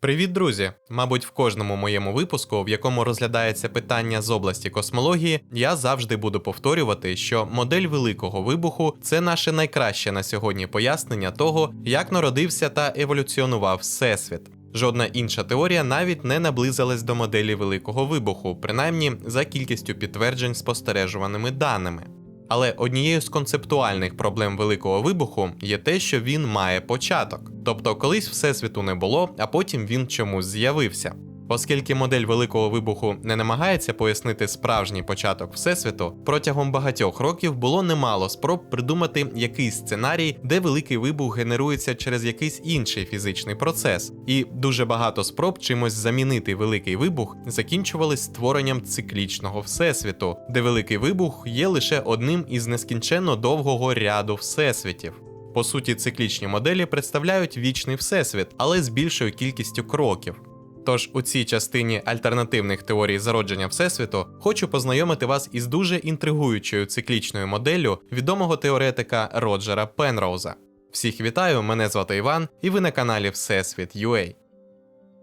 Привіт, друзі! Мабуть, в кожному моєму випуску, в якому розглядається питання з області космології, я завжди буду повторювати, що модель великого вибуху це наше найкраще на сьогодні пояснення того, як народився та еволюціонував Всесвіт. Жодна інша теорія навіть не наблизилась до моделі великого вибуху, принаймні за кількістю підтверджень спостережуваними даними. Але однією з концептуальних проблем великого вибуху є те, що він має початок. Тобто колись всесвіту не було, а потім він чомусь з'явився. Оскільки модель великого вибуху не намагається пояснити справжній початок всесвіту, протягом багатьох років було немало спроб придумати якийсь сценарій, де великий вибух генерується через якийсь інший фізичний процес, і дуже багато спроб чимось замінити великий вибух закінчувались створенням циклічного всесвіту, де великий вибух є лише одним із нескінченно довгого ряду всесвітів. По суті, циклічні моделі представляють вічний всесвіт, але з більшою кількістю кроків. Тож у цій частині альтернативних теорій зародження Всесвіту хочу познайомити вас із дуже інтригуючою циклічною моделлю відомого теоретика Роджера Пенроуза. Всіх вітаю, мене звати Іван, і ви на каналі Всесвіт UA.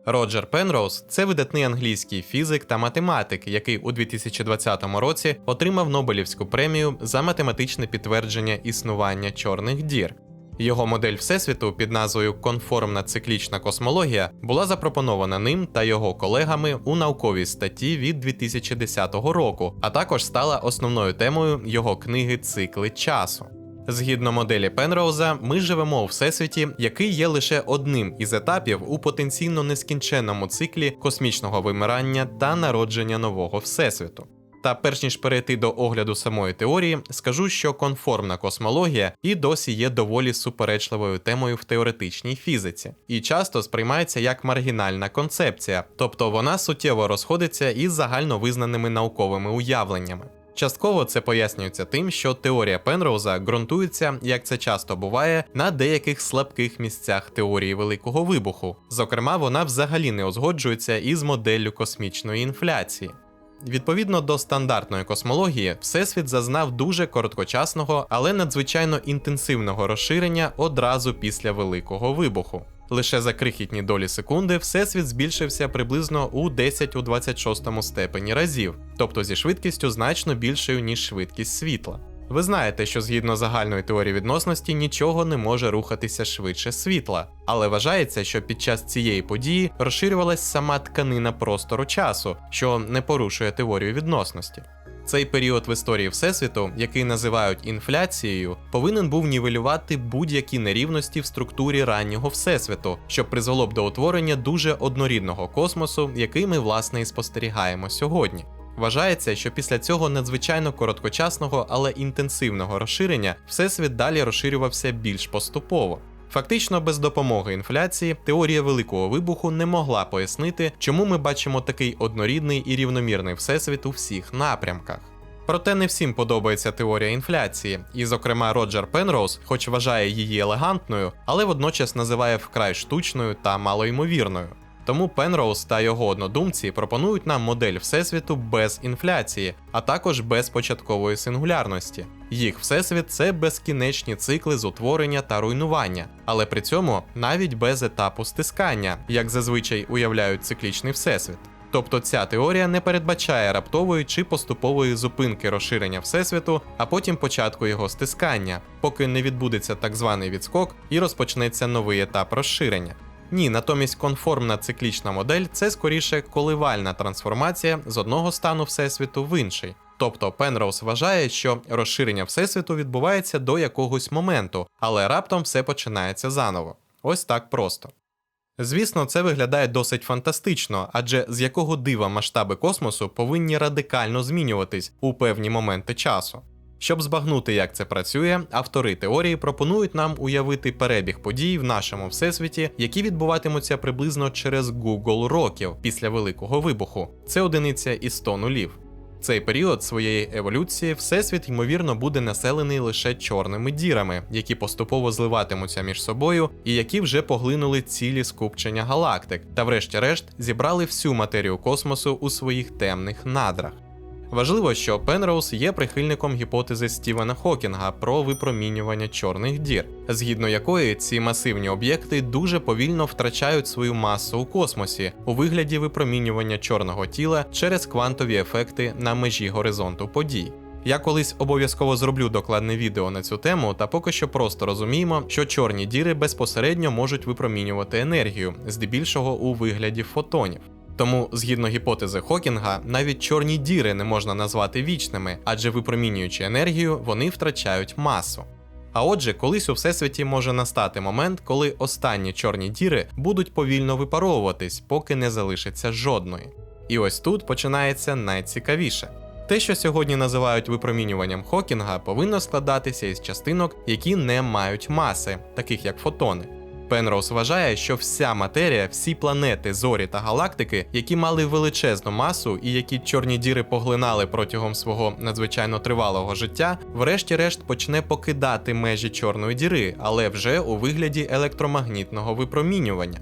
Роджер Пенроуз це видатний англійський фізик та математик, який у 2020 році отримав Нобелівську премію за математичне підтвердження існування чорних дір. Його модель Всесвіту під назвою Конформна циклічна космологія була запропонована ним та його колегами у науковій статті від 2010 року, а також стала основною темою його книги Цикли часу. Згідно моделі Пенроуза, ми живемо у всесвіті, який є лише одним із етапів у потенційно нескінченному циклі космічного вимирання та народження нового всесвіту. Та перш ніж перейти до огляду самої теорії, скажу, що конформна космологія і досі є доволі суперечливою темою в теоретичній фізиці, і часто сприймається як маргінальна концепція, тобто вона суттєво розходиться із загальновизнаними науковими уявленнями. Частково це пояснюється тим, що теорія Пенроуза ґрунтується, як це часто буває, на деяких слабких місцях теорії великого вибуху. Зокрема, вона взагалі не узгоджується із моделлю космічної інфляції. Відповідно до стандартної космології, Всесвіт зазнав дуже короткочасного, але надзвичайно інтенсивного розширення одразу після великого вибуху. Лише за крихітні долі секунди Всесвіт збільшився приблизно у 10 у 26 степені разів, тобто зі швидкістю значно більшою, ніж швидкість світла. Ви знаєте, що згідно загальної теорії відносності нічого не може рухатися швидше світла, але вважається, що під час цієї події розширювалась сама тканина простору часу, що не порушує теорію відносності. Цей період в історії Всесвіту, який називають інфляцією, повинен був нівелювати будь-які нерівності в структурі раннього всесвіту, що призвело б до утворення дуже однорідного космосу, який ми власне і спостерігаємо сьогодні. Вважається, що після цього надзвичайно короткочасного, але інтенсивного розширення всесвіт далі розширювався більш поступово. Фактично, без допомоги інфляції теорія великого вибуху не могла пояснити, чому ми бачимо такий однорідний і рівномірний всесвіт у всіх напрямках. Проте не всім подобається теорія інфляції, і, зокрема, Роджер Пенроуз, хоч вважає її елегантною, але водночас називає вкрай штучною та малоймовірною. Тому Пенроуз та його однодумці пропонують нам модель всесвіту без інфляції, а також без початкової сингулярності. Їх всесвіт це безкінечні цикли з утворення та руйнування, але при цьому навіть без етапу стискання, як зазвичай уявляють циклічний всесвіт. Тобто ця теорія не передбачає раптової чи поступової зупинки розширення всесвіту, а потім початку його стискання, поки не відбудеться так званий відскок і розпочнеться новий етап розширення. Ні, натомість конформна циклічна модель це скоріше коливальна трансформація з одного стану всесвіту в інший. Тобто Пенроуз вважає, що розширення всесвіту відбувається до якогось моменту, але раптом все починається заново. Ось так просто. Звісно, це виглядає досить фантастично, адже з якого дива масштаби космосу повинні радикально змінюватись у певні моменти часу. Щоб збагнути, як це працює, автори теорії пропонують нам уявити перебіг подій в нашому всесвіті, які відбуватимуться приблизно через Google років після великого вибуху. Це одиниця і 100 нулів. Цей період своєї еволюції всесвіт ймовірно буде населений лише чорними дірами, які поступово зливатимуться між собою і які вже поглинули цілі скупчення галактик, та, врешті-решт, зібрали всю матерію космосу у своїх темних надрах. Важливо, що Пенроуз є прихильником гіпотези Стівена Хокінга про випромінювання чорних дір, згідно якої ці масивні об'єкти дуже повільно втрачають свою масу у космосі у вигляді випромінювання чорного тіла через квантові ефекти на межі горизонту подій. Я колись обов'язково зроблю докладне відео на цю тему, та поки що просто розуміємо, що чорні діри безпосередньо можуть випромінювати енергію, здебільшого у вигляді фотонів. Тому, згідно гіпотези Хокінга, навіть чорні діри не можна назвати вічними, адже випромінюючи енергію, вони втрачають масу. А отже, колись у всесвіті може настати момент, коли останні чорні діри будуть повільно випаровуватись, поки не залишиться жодної. І ось тут починається найцікавіше. Те, що сьогодні називають випромінюванням Хокінга, повинно складатися із частинок, які не мають маси, таких як фотони. Пенроуз вважає, що вся матерія, всі планети, зорі та галактики, які мали величезну масу і які чорні діри поглинали протягом свого надзвичайно тривалого життя, врешті-решт почне покидати межі чорної діри, але вже у вигляді електромагнітного випромінювання.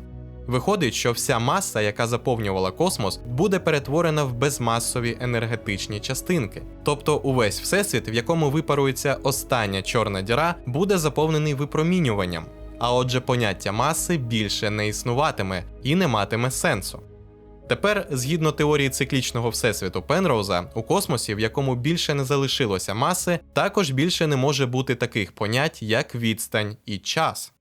Виходить, що вся маса, яка заповнювала космос, буде перетворена в безмасові енергетичні частинки. Тобто увесь всесвіт, в якому випарується остання чорна діра, буде заповнений випромінюванням. А отже, поняття маси більше не існуватиме і не матиме сенсу. Тепер, згідно теорії циклічного всесвіту Пенроуза, у космосі, в якому більше не залишилося маси, також більше не може бути таких понять, як відстань і час.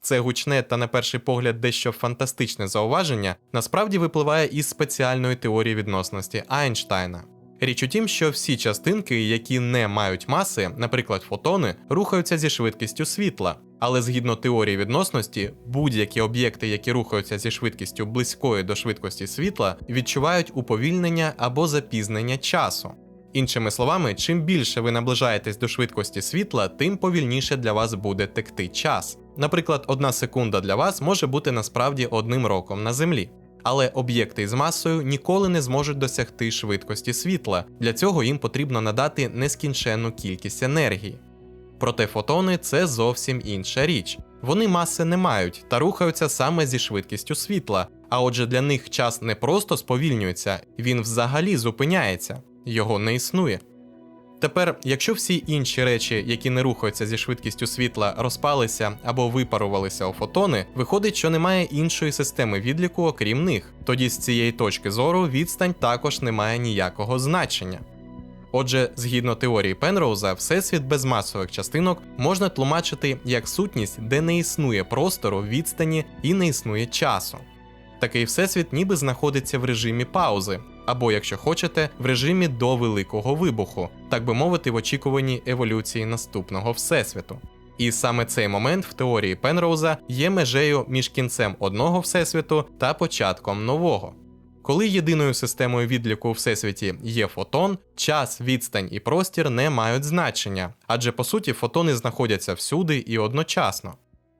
Це гучне та, на перший погляд, дещо фантастичне зауваження насправді випливає із спеціальної теорії відносності Айнштайна. Річ у тім, що всі частинки, які не мають маси, наприклад, фотони, рухаються зі швидкістю світла. Але згідно теорії відносності, будь-які об'єкти, які рухаються зі швидкістю близькою до швидкості світла, відчувають уповільнення або запізнення часу. Іншими словами, чим більше ви наближаєтесь до швидкості світла, тим повільніше для вас буде текти час. Наприклад, одна секунда для вас може бути насправді одним роком на Землі. Але об'єкти з масою ніколи не зможуть досягти швидкості світла. Для цього їм потрібно надати нескінченну кількість енергії. Проте фотони це зовсім інша річ. Вони маси не мають та рухаються саме зі швидкістю світла. А отже, для них час не просто сповільнюється, він взагалі зупиняється, його не існує. Тепер, якщо всі інші речі, які не рухаються зі швидкістю світла, розпалися або випарувалися у фотони, виходить, що немає іншої системи відліку, окрім них. Тоді з цієї точки зору відстань також не має ніякого значення. Отже, згідно теорії Пенроуза, всесвіт без масових частинок можна тлумачити як сутність, де не існує простору, відстані і не існує часу. Такий всесвіт ніби знаходиться в режимі паузи, або, якщо хочете, в режимі до великого вибуху, так би мовити, в очікуванні еволюції наступного всесвіту. І саме цей момент в теорії Пенроуза є межею між кінцем одного всесвіту та початком нового. Коли єдиною системою відліку у всесвіті є фотон, час, відстань і простір не мають значення, адже по суті фотони знаходяться всюди і одночасно.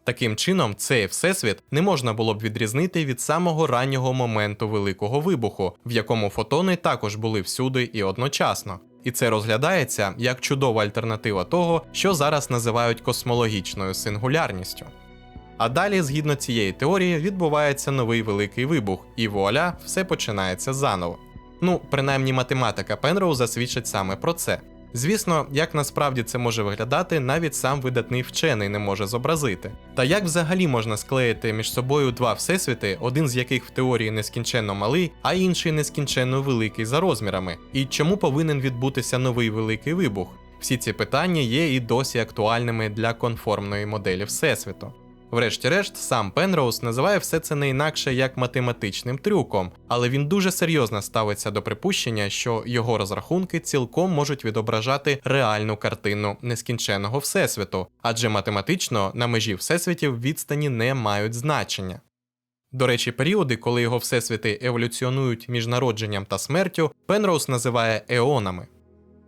Таким чином, цей всесвіт не можна було б відрізнити від самого раннього моменту великого вибуху, в якому фотони також були всюди і одночасно. І це розглядається як чудова альтернатива того, що зараз називають космологічною сингулярністю. А далі, згідно цієї теорії, відбувається новий великий вибух, і вуаля, все починається заново. Ну, принаймні математика Пенроуза свідчить саме про це. Звісно, як насправді це може виглядати, навіть сам видатний вчений не може зобразити. Та як взагалі можна склеїти між собою два всесвіти, один з яких в теорії нескінченно малий, а інший нескінченно великий за розмірами? І чому повинен відбутися новий великий вибух? Всі ці питання є і досі актуальними для конформної моделі Всесвіту. Врешті-решт, сам Пенроуз називає все це не інакше як математичним трюком, але він дуже серйозно ставиться до припущення, що його розрахунки цілком можуть відображати реальну картину нескінченного всесвіту, адже математично на межі всесвітів відстані не мають значення. До речі, періоди, коли його всесвіти еволюціонують між народженням та смертю, Пенроуз називає еонами.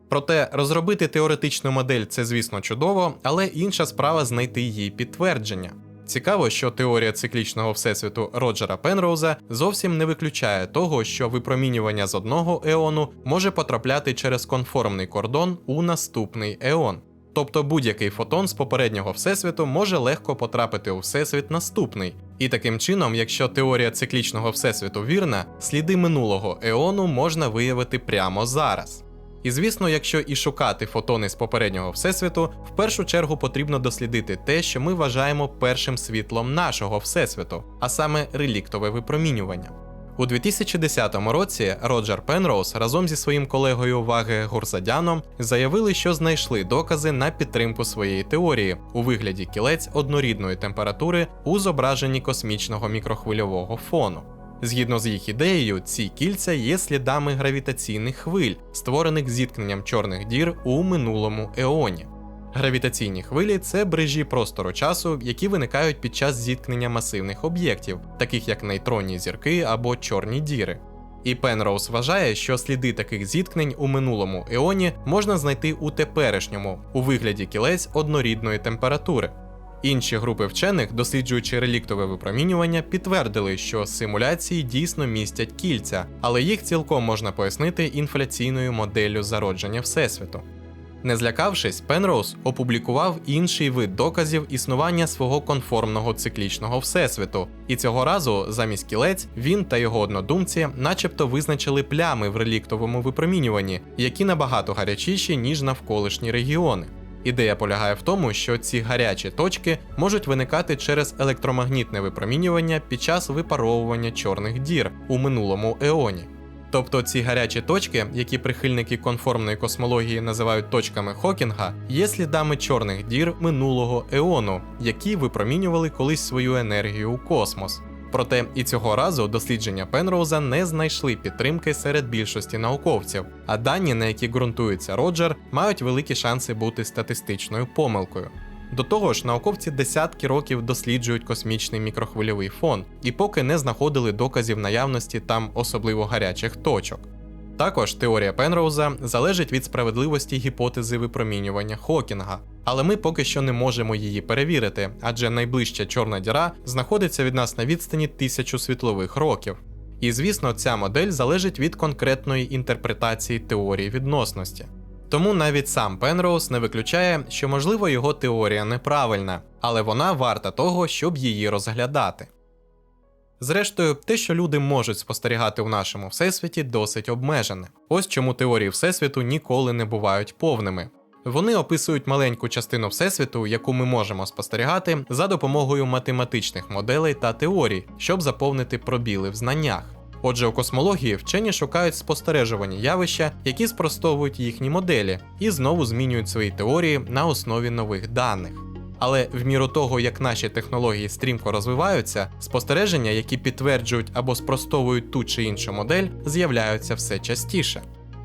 Проте розробити теоретичну модель це, звісно, чудово, але інша справа знайти її підтвердження. Цікаво, що теорія циклічного всесвіту Роджера Пенроуза зовсім не виключає того, що випромінювання з одного еону може потрапляти через конформний кордон у наступний еон. Тобто будь-який фотон з попереднього всесвіту може легко потрапити у всесвіт наступний. І таким чином, якщо теорія циклічного всесвіту вірна, сліди минулого еону можна виявити прямо зараз. І звісно, якщо і шукати фотони з попереднього всесвіту, в першу чергу потрібно дослідити те, що ми вважаємо першим світлом нашого всесвіту, а саме реліктове випромінювання. У 2010 році Роджер Пенроуз разом зі своїм колегою Ваге Гурзадяном заявили, що знайшли докази на підтримку своєї теорії у вигляді кілець однорідної температури у зображенні космічного мікрохвильового фону. Згідно з їх ідеєю, ці кільця є слідами гравітаційних хвиль, створених зіткненням чорних дір у минулому еоні. Гравітаційні хвилі це брижі простору часу, які виникають під час зіткнення масивних об'єктів, таких як нейтронні зірки або чорні діри. І Пенроуз вважає, що сліди таких зіткнень у минулому еоні можна знайти у теперішньому, у вигляді кілець однорідної температури. Інші групи вчених, досліджуючи реліктове випромінювання, підтвердили, що симуляції дійсно містять кільця, але їх цілком можна пояснити інфляційною моделлю зародження Всесвіту. Не злякавшись, Пенроуз опублікував інший вид доказів існування свого конформного циклічного всесвіту, і цього разу, замість кілець, він та його однодумці, начебто, визначили плями в реліктовому випромінюванні, які набагато гарячіші, ніж навколишні регіони. Ідея полягає в тому, що ці гарячі точки можуть виникати через електромагнітне випромінювання під час випаровування чорних дір у минулому еоні. Тобто ці гарячі точки, які прихильники конформної космології називають точками Хокінга, є слідами чорних дір минулого еону, які випромінювали колись свою енергію у космос. Проте і цього разу дослідження Пенроуза не знайшли підтримки серед більшості науковців, а дані, на які ґрунтується Роджер, мають великі шанси бути статистичною помилкою. До того ж, науковці десятки років досліджують космічний мікрохвильовий фон і поки не знаходили доказів наявності там особливо гарячих точок. Також теорія Пенроуза залежить від справедливості гіпотези випромінювання Хокінга, але ми поки що не можемо її перевірити, адже найближча чорна діра знаходиться від нас на відстані тисячу світлових років. І звісно, ця модель залежить від конкретної інтерпретації теорії відносності. Тому навіть сам Пенроуз не виключає, що можливо його теорія неправильна, але вона варта того, щоб її розглядати. Зрештою, те, що люди можуть спостерігати у нашому всесвіті, досить обмежене. Ось чому теорії всесвіту ніколи не бувають повними. Вони описують маленьку частину всесвіту, яку ми можемо спостерігати за допомогою математичних моделей та теорій, щоб заповнити пробіли в знаннях. Отже, у космології вчені шукають спостережувані явища, які спростовують їхні моделі, і знову змінюють свої теорії на основі нових даних. Але в міру того, як наші технології стрімко розвиваються, спостереження, які підтверджують або спростовують ту чи іншу модель, з'являються все частіше.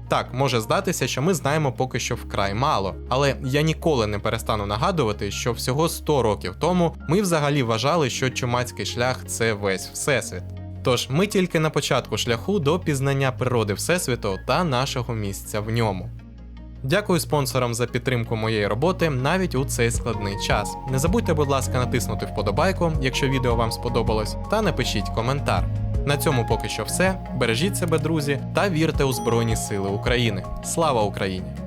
Так, може здатися, що ми знаємо поки що вкрай мало, але я ніколи не перестану нагадувати, що всього 100 років тому ми взагалі вважали, що чумацький шлях це весь всесвіт. Тож ми тільки на початку шляху до пізнання природи Всесвіту та нашого місця в ньому. Дякую спонсорам за підтримку моєї роботи навіть у цей складний час. Не забудьте, будь ласка, натиснути вподобайку, якщо відео вам сподобалось, та напишіть коментар. На цьому поки що все. Бережіть себе, друзі, та вірте у Збройні Сили України. Слава Україні!